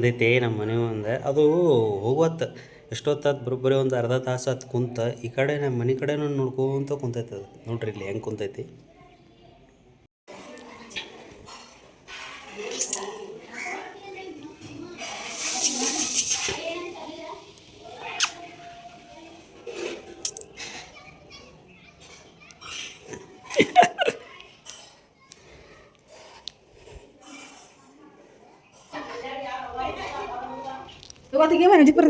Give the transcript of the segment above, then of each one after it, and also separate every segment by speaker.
Speaker 1: ಬಂದೈತಿ ನಮ್ಮ ಮನೆ ಮುಂದೆ. ಅದು ಹೋಗತ್ತೆ ಎಷ್ಟೊತ್ತಾತು ಬರೋಬ್ಬರಿ ಒಂದು ಅರ್ಧ ತಾಸು ಹತ್ತು ಕುಂತ ಈ ಕಡೆ ನಮ್ಮ ಮನೆ ಕಡೆನೂ ನೋಡ್ಕೊತ ಕುಂತೈತೆ ಅದು. ನೋಡ್ರಿ ಇಲ್ಲಿ ಹೆಂಗೆ ಕುಂತೈತಿ.
Speaker 2: Waktu gimana Jiper?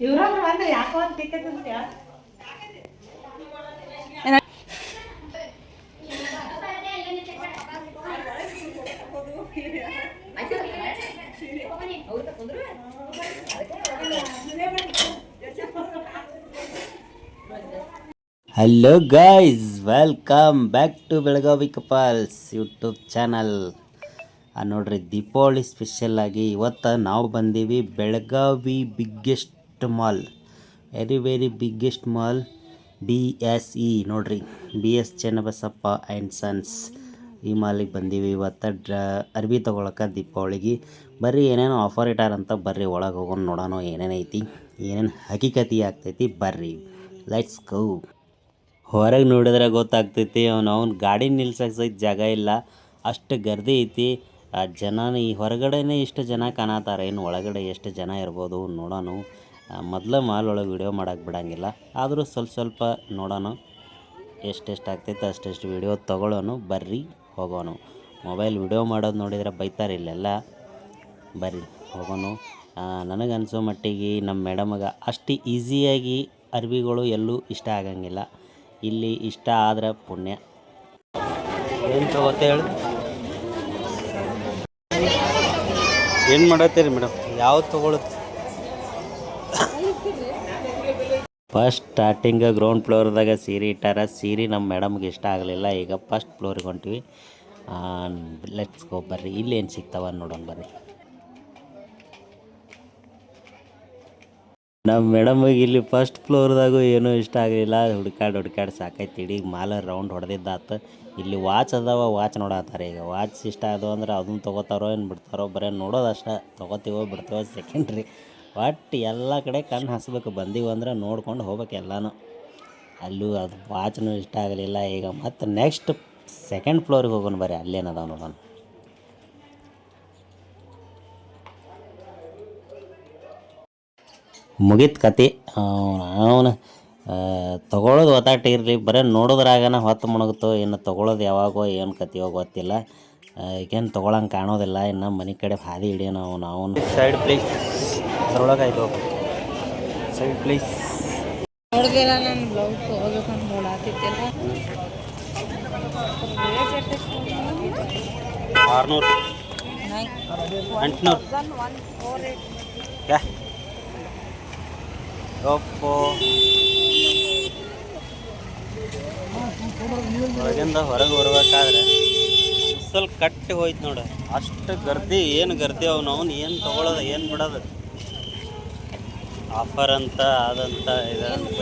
Speaker 2: ಇವ್ರೊಬ್ರು ಬಂದ್ರೆ ಯಾಕೋ ಒಂದು ticket
Speaker 1: hello guys welcome back to Belagavi couples YouTube channel ನೋಡ್ರಿ, ದೀಪಾವಳಿ ಸ್ಪೆಷಲ್ ಆಗಿ ಇವತ್ತು ನಾವು ಬಂದೀವಿ Belagavi biggest mall very very biggest mall B S E ನೋಡ್ರಿ B S Channabasappa and sons ಈ ಮಾಲಿಗೆ ಬಂದೀವಿ ಇವತ್ತು. ಡ್ರ, ಅರ್ಬಿ ತೊಗೊಳಕ್ಕೆ ದೀಪಾವಳಿಗೆ. ಬರ್ರಿ, ಏನೇನೋ ಆಫರ್ ಇಟ್ಟಾರಂತ ಬರ್ರಿ, ಒಳಗೆ ಹೋಗೋಣ ನೋಡೋಣ ಏನೇನೈತಿ, ಏನೇನು ಹಕೀಕತಿ ಆಗ್ತೈತಿ ಬರ್ರಿ. ಲೈಟ್ಸ್ ಗೋ ಹೊರಗೆ ನೋಡಿದ್ರೆ ಗೊತ್ತಾಗ್ತೈತಿ, ಅವ್ನು ಅವ್ನು ಗಾಡಿ ನಿಲ್ಸಕ್ಕೆ ಸಹಿತ ಜಾಗ ಇಲ್ಲ, ಅಷ್ಟು ಗರ್ದಿ ಐತಿ. ಆ ಜನನ ಈ ಹೊರಗಡೆನೇ ಇಷ್ಟು ಜನ ಕಾಣತ್ತಾರೆ ಇನ್ನು ಒಳಗಡೆ ಎಷ್ಟು ಜನ ಇರ್ಬೋದು ನೋಡೋಣ. ಮೊದಲ ಮಾಲ್ ಒಳಗೆ ವಿಡಿಯೋ ಮಾಡೋಕೆ ಬಿಡೋಂಗಿಲ್ಲ, ಆದರೂ ಸ್ವಲ್ಪ ಸ್ವಲ್ಪ ನೋಡೋಣ. ಎಷ್ಟೆಷ್ಟು ಆಗ್ತೈತೆ ಅಷ್ಟೆಷ್ಟು ವಿಡಿಯೋ ತೊಗೊಳ್ಳೋನು ಬರ್ರಿ ಹೋಗೋಣ. ಮೊಬೈಲ್ ವಿಡಿಯೋ ಮಾಡೋದು ನೋಡಿದರೆ ಬೈತಾರೆ ಇಲ್ಲೆಲ್ಲ, ಬರ್ರಿ ಹೋಗೋಣ. ನನಗೆ ಅನಿಸೋ ಮಟ್ಟಿಗೆ ನಮ್ಮ ಮೇಡಮ್ಗೆ ಅಷ್ಟು ಈಸಿಯಾಗಿ ಅರ್ವಿಗಳು ಎಲ್ಲೂ ಇಷ್ಟ ಆಗಂಗಿಲ್ಲ. ಇಲ್ಲಿ ಇಷ್ಟ ಆದ್ರೆ ಪುಣ್ಯ. ಏನು ತಗೋತ ಹೇಳು. ಏನು ಮಾಡತ್ತೀರಿ ಮೇಡಮ್? ಯಾವ್ದು ತಗೊಳ್ಳುತ್ತೆ ಫಸ್ಟ್ ಸ್ಟಾರ್ಟಿಂಗ್ ಗ್ರೌಂಡ್ ಫ್ಲೋರ್ದಾಗ ಸೀರೆ ಇಟ್ಟಾರ. ಸೀರೆ ನಮ್ಮ ಮೇಡಮ್ಗೆ ಇಷ್ಟ ಆಗಲಿಲ್ಲ. ಈಗ ಫಸ್ಟ್ ಫ್ಲೋರಿಗೆ ಹೊಂಟಿವಿ. ಲೆಟ್ಸ್ ಗೋ ಬರ್ರಿ. ಇಲ್ಲೇನು ಸಿಗ್ತಾವ ನೋಡೋಣ ಬರ್ರಿ. ನಮ್ಮ ಮೇಡಮಿಗೆ ಇಲ್ಲಿ ಫಸ್ಟ್ ಫ್ಲೋರ್ದಾಗು ಏನೂ ಇಷ್ಟ ಆಗಲಿಲ್ಲ. ಹುಡ್ಕಾಡಿ ಹುಡ್ಕಾಡಿ ಸಾಕೈತಿ ಇಡೀ ಮಾಲ ರೌಂಡ್ ಹೊಡೆದಿದ್ದಾತು. ಇಲ್ಲಿ ವಾಚ್ ಅದಾವ ವಾಚ್ ನೋಡತ್ತಾರೆ ಈಗ. ವಾಚ್ ಇಷ್ಟ ಆದವು ಅಂದ್ರೆ ಅದನ್ನ ತೊಗೋತಾರೋ ಏನು ಬಿಡ್ತಾರೋ ಬರೀ ನೋಡೋದಷ್ಟೇ ತೊಗೋತೀವೋ ಬಿಡ್ತೀವೋ ಸೆಕೆಂಡ್ರಿ ಒಟ್ಟು ಎಲ್ಲ ಕಡೆ ಕಣ್ಣು ಹಸ್ಬೇಕು. ಬಂದೀವಿ ಅಂದ್ರೆ ನೋಡ್ಕೊಂಡು ಹೋಗ್ಬೇಕು ಎಲ್ಲನೂ. ಅಲ್ಲೂ ಅದು ವಾಚ್ನೂ ಇಷ್ಟ ಆಗಲಿಲ್ಲ. ಈಗ ಮತ್ತೆ ನೆಕ್ಸ್ಟ್ ಸೆಕೆಂಡ್ ಫ್ಲೋರಿಗೆ ಹೋಗೋಣ ಬರ್ರಿ ಅಲ್ಲೇನದ ನೋಡೋಣ. ಮುಗೀತು ಕತೆ. ಅವನು ತೊಗೊಳೋದು ಒತ್ತಾಟ ಇರಲಿ. ಬರೀ ನೋಡೋದ್ರಾಗನ ಹೊತ್ತು ಮುಣಗುತ್ತೋ ಇನ್ನು ತೊಗೊಳೋದು ಯಾವಾಗೋ ಏನು ಕತೆಯೋ ಗೊತ್ತಿಲ್ಲ. ಈಗೇನು ತೊಗೊಳಂಗೆ ಕಾಣೋದಿಲ್ಲ. ಇನ್ನು ಮನೆ ಕಡೆ ಹಾದಿ ಹಿಡಿಯೋಣ ಅವನು ಅವನು ಸೈಡ್ ಪ್ಲೀಸ್ ಅದ್ರೊಳಗೆ ಆಯ್ತು ಸೈಡ್ ಪ್ಲೀಸ್
Speaker 2: ನೋಡ್ದಿಲ್ಲ ನಾನು ಬ್ಲೌಸ್ ತೊಗೋಬೇಕಂತ ನೋಡಾತಿದ್ದೆಲ್ಲ
Speaker 1: ಆರುನೂರು. ಎಂಟುನೂರು. ಯಾ. ಒಪ್ಪೋ ಒಳಗಿಂದ ಹೊರಗೆ ಬರ್ಬೇಕಾದ್ರೆ ಸ್ವಲ್ಪ ಕಟ್ಟಿ ಹೋಯ್ತು ನೋಡ. ಅಷ್ಟು ಗರ್ದಿ, ಏನು ಗರ್ದಿ ಅವನು? ಅವ್ನು ಏನು ತೊಗೊಳೋದು, ಏನು ಬಿಡೋದು? ಆಫರ್ ಅಂತ, ಅದಂತ, ಇದಂತ.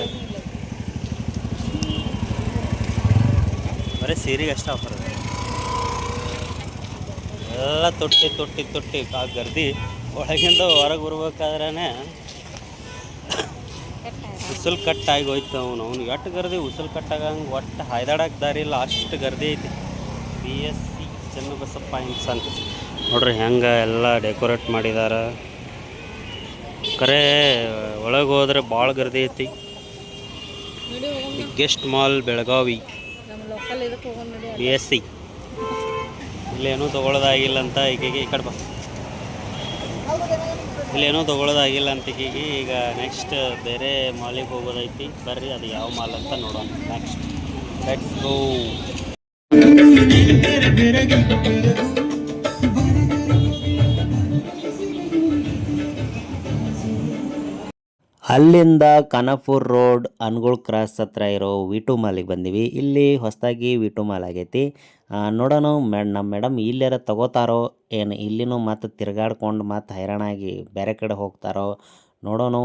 Speaker 1: ಬರೀ ಸೀರೆಗೆ ಅಷ್ಟು ಆಫರ್ ಎಲ್ಲ ತೊಟ್ಟಿ ತೊಟ್ಟಿ ತೊಟ್ಟಿ. ಆ ಗರ್ದಿ ಒಳಗಿಂದ ಹೊರಗೆ ಬರ್ಬೇಕಾದ್ರೆ ಉಸಲ್ ಕಟ್ಟಾಗಿ ಹೋಯ್ತು ಅವನು. ಅವ್ನು ಎಷ್ಟು ಗರ್ದಿ, ಉಸಲ್ ಕಟ್ಟಾಗಂಗೆ ಒಟ್ಟು ಹಾಯ್ದಾಡಕ್ಕೆ ದಾರಿ ಇಲ್ಲ, ಅಷ್ಟು ಗರ್ದಿ ಐತಿ. ಬಿ ಎಸ್ ಸಿ ಚನ್ನಬಸಪ್ಪ ಹಿಂಗೆ ಸಂತ ನೋಡ್ರಿ ಹೆಂಗೆ ಎಲ್ಲ ಡೆಕೋರೇಟ್ ಮಾಡಿದಾರ. ಕರೆ, ಒಳಗೆ ಹೋದ್ರೆ ಭಾಳ ಗರ್ದಿ ಐತಿ.
Speaker 2: Biggest mall, Belagavi.
Speaker 1: B S C ಇಲ್ಲೇನೂ ತೊಗೊಳೋದಾಗಿಲ್ಲ ಅಂತ ಈಗ ಈ ಕಡೆ ಬಾ. ಇಲ್ಲೇನೂ ತೊಗೊಳೋದಾಗಿಲ್ಲ ಅಂತ ಈಗ ಈಗ ನೆಕ್ಸ್ಟ್ ಬೇರೆ ಮಾಲಿಗೆ ಹೋಗೋದೈತಿ. ಬರ್ರಿ, ಅದು ಯಾವ ಮಾಲ್ ಅಂತ ನೋಡೋಣ. ನೆಕ್ಸ್ಟ್ ಲೆಟ್ಸ್ ಗೋ ಅಲ್ಲಿಂದ ಕನಪುರ್ ರೋಡ್, ಅನ್ಗುಳ್ ಕ್ರಾಸ್ ಹತ್ರ ಇರೋ ವಿಟು ಮಾಲಿಗೆ ಬಂದಿವಿ. ಇಲ್ಲಿ ಹೊಸದಾಗಿ ವಿಟು ಮಾಲ್ ಆಗೈತಿ. ನೋಡೋಣ, ಮೇ ನಮ್ಮ ಮೇಡಮ್ ಇಲ್ಲಾರ ತಗೋತಾರೋ, ಏನು ಇಲ್ಲಿನೂ ಮತ್ತೆ ತಿರ್ಗಾಡ್ಕೊಂಡು ಮತ್ತೆ ಹೈರಾಣಾಗಿ ಬೇರೆ ಕಡೆ ಹೋಗ್ತಾರೋ, ನೋಡೋಣ,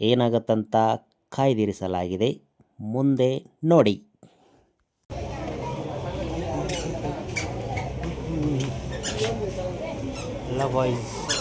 Speaker 1: ಏನಾಗತ್ತಂತ ಕಾಯ್ದಿರಿಸಲಾಗಿದೆ ಮುಂದೆ ನೋಡಿ. ಎಲ್ಲ ಬಾಯ್ಸ್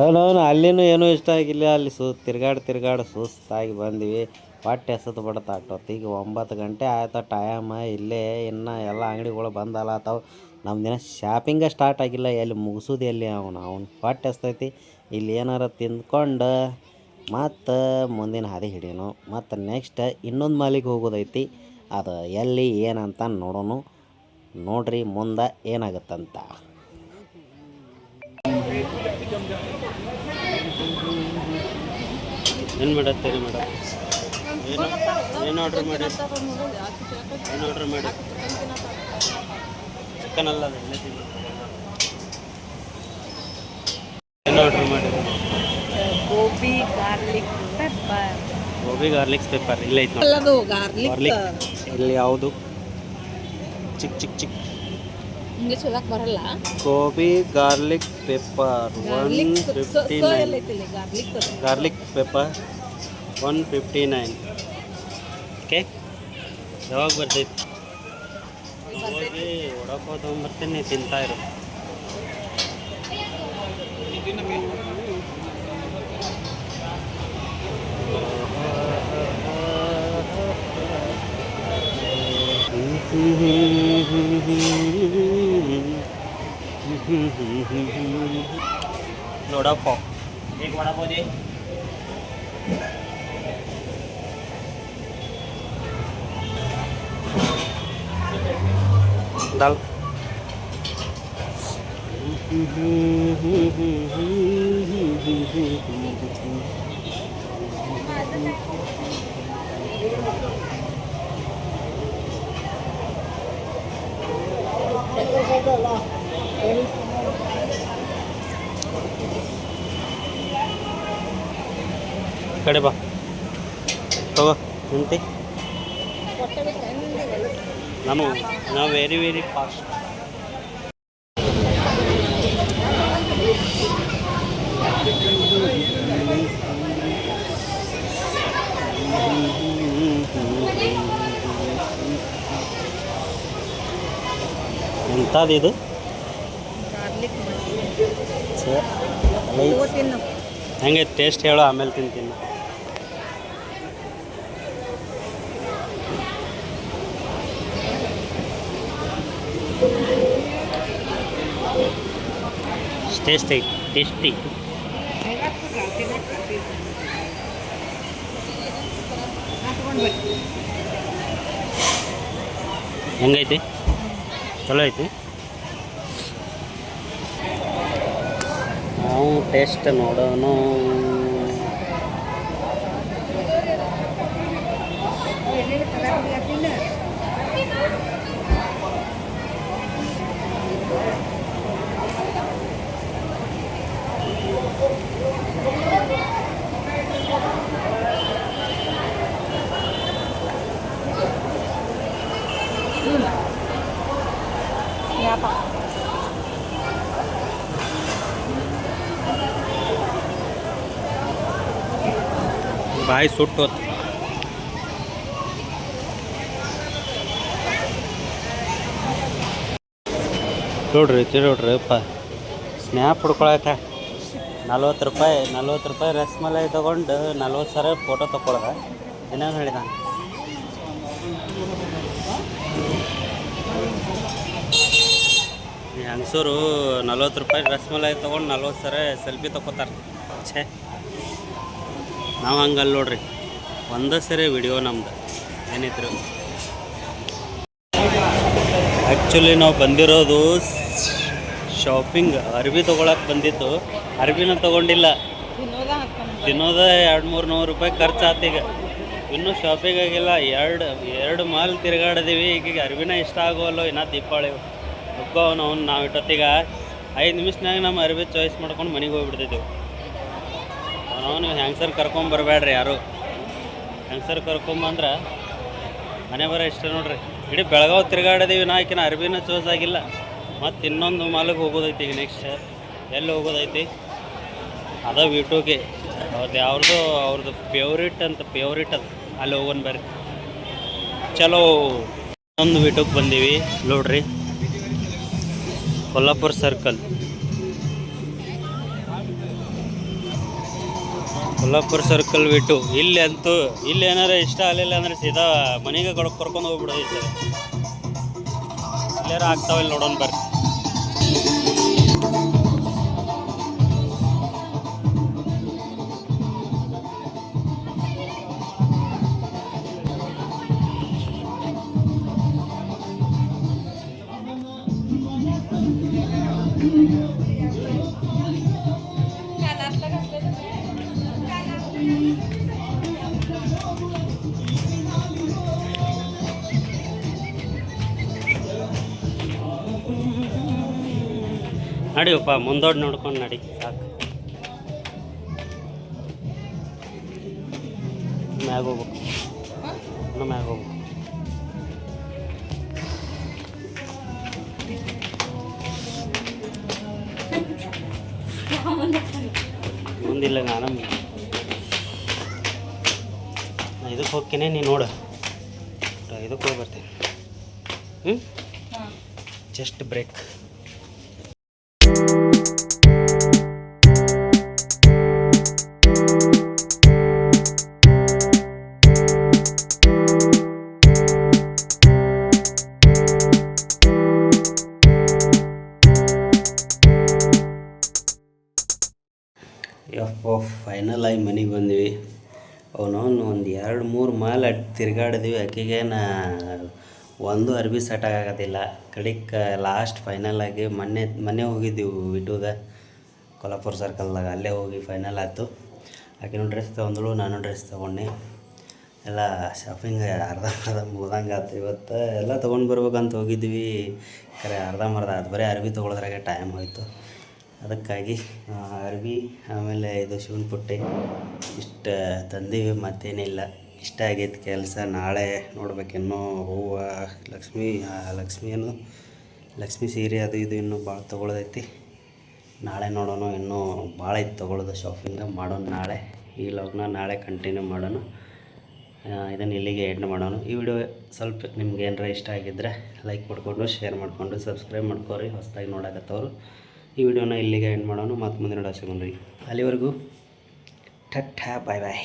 Speaker 1: ಅವನವನು ಅಲ್ಲಿನೂ ಏನೂ ಇಷ್ಟ ಆಗಿಲ್ಲ. ಅಲ್ಲಿ ಸು, ತಿರ್ಗಾಡಿ ತಿರ್ಗಾಡಿ ಸುಸ್ತಾಗಿ ಬಂದ್ವಿ. ಹೊಟ್ಟೆ ಎಸತ್ ಬಿಡತ್ತೆ ಈಗ ಒಂಬತ್ತು ಗಂಟೆ ಆಯ್ತು, ಟೈಮ ಇಲ್ಲೇ. ಇನ್ನು ಎಲ್ಲ ಅಂಗಡಿಗಳು ಬಂದಲ್ಲ ಆತಾವು ನಮ್ಮ ದಿನ ಶಾಪಿಂಗ ಸ್ಟಾರ್ಟ್ ಆಗಿಲ್ಲ. ಎಲ್ಲಿ ಮುಗಿಸೋದು ಎಲ್ಲಿ ಅವನು? ಅವ್ನು ಹೊಟ್ಟೆ ಎಸ್ತೈತಿ ಇಲ್ಲಿ ಏನಾರ ತಿಂದ್ಕೊಂಡು ಮತ್ತು ಮುಂದಿನ ಹಾದಿ ಹಿಡಿಯೋನು. ಮತ್ತು ನೆಕ್ಸ್ಟ್ ಇನ್ನೊಂದು ಮಾಲಿಗೆ ಹೋಗೋದೈತಿ. ಅದು ಎಲ್ಲಿ, ಏನಂತ ನೋಡೋನು. ನೋಡ್ರಿ, ಮುಂದೆ ಏನಾಗುತ್ತಂತ. ಏನು ಮಾಡತ್ತೀರಿ ಮೇಡಮ್? ಏನು ಏನು ಆರ್ಡ್ರ್ ಮಾಡಿ ಏನು ಆರ್ಡ್ರ್ ಮಾಡಿ ಚಿಕನ್ ಅಲ್ಲ ಅದು ಏನು ಆರ್ಡ್ರ್ ಮಾಡಿ
Speaker 2: gobi garlic pepper.
Speaker 1: Gobi garlic pepper ಇಲ್ಲ ಐತೆ
Speaker 2: ಅಲ್ಲದು ಗಾರ್ಲಿಕ್
Speaker 1: ಇಲ್ಲಿ ಯಾವುದು? ಚಿಕ್ ಚಿಕ್ ಚಿಕ್.
Speaker 2: ಹಿಂಗೆ ಚೊಲಕ್ ಬರಲ್ಲ?
Speaker 1: Gobi
Speaker 2: garlic
Speaker 1: pepper one
Speaker 2: fifty nine
Speaker 1: garlic pepper one fifty nine. Okay? ಯಾವಾಗ ಬರ್ತೈತಿ ಹೋಗಿ ಒಡಪ್ಪ ತೊಗೊಂಬರ್ತೀನಿ ತಿಂತಾ ಇರು. ನೋಡಪ್ಪ ಹೇಗೆ ಮಾಡಬಹುದೇ mental. Kade kau, nanti. Kau. ನಾನು ನಾವು ವೆರಿ ವೆರಿ ಫಾಸ್ಟ್ ಎಂಥದ್ದು ಇದು? ಹೆಂಗೈತೆ ಟೇಸ್ಟ್ ಹೇಳೋ ಆಮೇಲೆ ತಿಂತೀನಿ. Tasty tasty. ಹೆಂಗೈತಿ? ಚಲೋ ಐತಿ. ನಾವು ಟೇಸ್ಟ್ ನೋಡೋಣ ಬಾಯಿ ನೋಡ್ರಿ ಇದು ನೋಡ್ರಿ ಅಪ್ಪ. ಸ್ನ್ಯಾಪ್ ಹೊಡ್ಕೊಳಕ ನಲ್ವತ್ತು ರೂಪಾಯಿ ನಲ್ವತ್ತು ರೂಪಾಯಿ ರಸ್ಮಲೈ ತೊಗೊಂಡು ನಲ್ವತ್ತು ಸಾವಿರ ಫೋಟೋ ತೊಗೊಳ್ದೆ ಇನ್ನೇನು ಹೇಳಿದ ಹಂಗಸೂರು ನಲ್ವತ್ತು ರೂಪಾಯಿ ರಸ್ಮಲೈ ತೊಗೊಂಡು ನಲ್ವತ್ತು ಸಾವಿರ ಸೆಲ್ಫಿ ತೊಗೋತಾರೆ ಛೇ. ನಾವು ಹಂಗಲ್ಲ ನೋಡ್ರಿ. ಒಂದೇ ಸರಿ ವಿಡಿಯೋ ನಮ್ದು. ಏನಿದ್ರು ಆ್ಯಕ್ಚುಲಿ ನಾವು ಬಂದಿರೋದು ಶಾಪಿಂಗ್ ಅರ್ಬಿ ತೊಗೊಳಕ್ಕೆ ಬಂದಿತ್ತು. ಅರ್ಬಿನ ತೊಗೊಂಡಿಲ್ಲ.
Speaker 2: ತಿನ್ನೋದ
Speaker 1: ಎರಡು ಮೂರು ನೂರು ರೂಪಾಯಿ ಖರ್ಚು ಆತ ಈಗ. ಇನ್ನೂ ಶಾಪಿಂಗ್ ಆಗಿಲ್ಲ. ಎರಡು ಎರಡು ಮಾಲ್ ತಿರುಗಾಡಿದೀವಿ. ಈಗ ಅರ್ವಿನ ಇಷ್ಟ ಆಗೋಲ್ಲ ಇನ್ನೂ ದೀಪಾವಳಿ. ಹಬ್ಬವನ್ನು ನಾವು ನಾವು ಇಟ್ಟೊತ್ತಿಗೆ. ಐದು ನಿಮಿಷನಾಗ ನಮ್ಮ ಅರ್ವಿ ಚಾಯ್ಸ್ ಮಾಡ್ಕೊಂಡು ಮನೆಗೆ ಹೋಗ್ಬಿಡ್ತಿದ್ದೆವು ನಾವು ಹ್ಯಾಂಗ್ಸರ್ ಕರ್ಕೊಂಬರ್ಬೇಡ್ರಿ ಯಾರು? ಹ್ಯಾಂಗ್ಸರ್ ಕರ್ಕೊಂಬಂದ್ರೆ ಮನೆ ಬರೋ ಇಷ್ಟ ನೋಡ್ರಿ. ಇಡೀ ಬೆಳಗಾವ್ ತಿರುಗಾಡಿದೀವಿ ನಾ ಆಕಿನ ಅರ್ಬಿನ ಚೂಸ್ ಆಗಿಲ್ಲ. ಮತ್ತು ಇನ್ನೊಂದು ಮಾಲಿಗೆ ಹೋಗೋದೈತಿ ಈಗ ನೆಕ್ಸ್ಟ್ ಎಲ್ಲಿ ಹೋಗೋದೈತಿ? ಅದ ವಿಟೋಗೆ ಅವ್ರದ್ದು ಯಾವ್ದು ಅವ್ರದ್ದು ಫೇವ್ರೇಟ್ ಅಂತ ಫೇವ್ರೇಟ್ ಅದು. ಅಲ್ಲಿ ಹೋಗೋಣ ಬರ್ರಿ. ಚಲೋ. ಇನ್ನೊಂದು ವಿಟೋಗೆ ಬಂದೀವಿ. ನೋಡ್ರಿ. ಕೊಲ್ಲಾಪುರ ಸರ್ಕಲ್ ಕೊಲ್ಲಾಪುರ ಸರ್ಕಲ್ ಬಿಟ್ಟು ಇಲ್ಲಿ ಅಂತೂ ಇಲ್ಲಿ ಏನಾರ ಇಷ್ಟ ಆಗಲಿಲ್ಲ ಅಂದ್ರೆ ಸೀದಾ ಮನೆಗೆ ಕರ್ಕೊಂಡು ಹೋಗ್ಬಿಡೋದು ಸರ್. ಆಗ್ತಾವ ಆಗ್ತಾವಿಲ್ಲ ನೋಡೋಣ ಬರ್ರಿ. ನಡಿಯಪ್ಪ ಮುಂದೋಡ್ ನೋಡ್ಕೊಂಡು ನಡಿ ಸಾಕು. ಮ್ಯಾಗ ಹೋಗ್ಬೇಕು. ಇನ್ನೂ ಮ್ಯಾಗ ಹೋಗ್ಬೇಕು. ಮುಂದಿಲ್ಲ ನಾನು ನಾ ಇದಕ್ಕೆ ಹೋಗ್ತೀನಿ ನೀನು ನೋಡು. ಇದಕ್ಕೆ ಹೋಗಿ ಬರ್ತೀನಿ. ಹ್ಞೂ ಜಸ್ಟ್ ಬ್ರೇಕ್ ಯಪ್ಪ ಫೈನಲ್ ಆಗಿ ಮನೆಗೆ ಬಂದ್ವಿ. ಅವನವನು ಒಂದು ಎರಡು, ಮೂರು ಮಾಲ್ ಅಟ್ ತಿರ್ಗಾಡಿದ್ವಿ. ನಾ ಒಂದು ಅರ್ಬಿ ಸೆಟ್ ಆಗೋದಿಲ್ಲ ಕಡಿಕ್ಕ ಲಾಸ್ಟ್ ಫೈನಲ್ ಆಗಿ ಮೊನ್ನೆ ಮೊನ್ನೆ ಹೋಗಿದ್ದೀವಿ ವಿಟೂದ ಕೊಲ್ಲಾಪುರ ಸರ್ಕಲ್ದಾಗ ಅಲ್ಲೇ ಹೋಗಿ ಫೈನಲ್ ಆಯಿತು. ಆಕೆನೂ ಡ್ರೆಸ್ ತೊಗೊಂದಳು ನಾನು ಡ್ರೆಸ್ ತೊಗೊಂಡೆ. ಎಲ್ಲ ಶಾಪಿಂಗ್ ಅರ್ಧ ಅರ್ಧ ಮುಗ್ದಂಗೆ ಆಯ್ತು. ಇವತ್ತು ಎಲ್ಲ ತೊಗೊಂಡು ಬರ್ಬೇಕಂತ ಹೋಗಿದ್ವಿ. ಖರೆ ಮರ್ಧ ಅದು ಬರೀ ಅರ್ಬಿ ತೊಗೊಳೋದ್ರಾಗೆ ಟೈಮ್ ಹೋಯ್ತು. ಅದಕ್ಕಾಗಿ ಅರ್ವಿ, ಆಮೇಲೆ ಇದು ಶಿವನ ಪುಟ್ಟಿ, ಇಷ್ಟು ತಂದೀವಿ, ಮತ್ತೇನಿಲ್ಲ. ಇಷ್ಟ ಆಗೈತೆ ಕೆಲಸ, ನಾಳೆ ನೋಡ್ಬೇಕಿನ್ನೂ ಹೂವು, ಲಕ್ಷ್ಮಿ ಲಕ್ಷ್ಮಿಯನ್ನು ಲಕ್ಷ್ಮಿ ಸೀರೆ ಅದು ಇದು ಇನ್ನೂ ಭಾಳ ತೊಗೊಳೋದೈತಿ. ನಾಳೆ ನೋಡೋಣ, ಇನ್ನೂ ಭಾಳ ಐತೆ ತೊಗೊಳೋದು ಶಾಪಿಂಗ ಮಾಡೋಣ ನಾಳೆ. ಈ ಲಾಗ್ನ ನಾಳೆ ಕಂಟಿನ್ಯೂ ಮಾಡೋಣ. ಇದನ್ನು ಇಲ್ಲಿಗೆ ಎಂಡ್ ಮಾಡೋಣ. ಈ ವಿಡಿಯೋ ಸ್ವಲ್ಪ ನಿಮ್ಗೆ ಏನಾರ ಇಷ್ಟ ಆಗಿದ್ದರೆ ಲೈಕ್ ಮಾಡ್ಕೊಂಡು ಶೇರ್ ಮಾಡಿಕೊಂಡು ಸಬ್ಸ್ಕ್ರೈಬ್ ಮಾಡ್ಕೋರಿ. ಹೊಸದಾಗಿ ನೋಡಕತ್ತವ್ರು. ಈ ವಿಡಿಯೋನ ಇಲ್ಲಿಗೆ ಎಂಡ್ ಮಾಡೋಣ. ಮತ್ತು ಮುಂದಿನ ನೋಡೋ ಅಲ್ಲಿವರೆಗೂ ಟಟ್ ಬಾಯ್ ಬಾಯ್.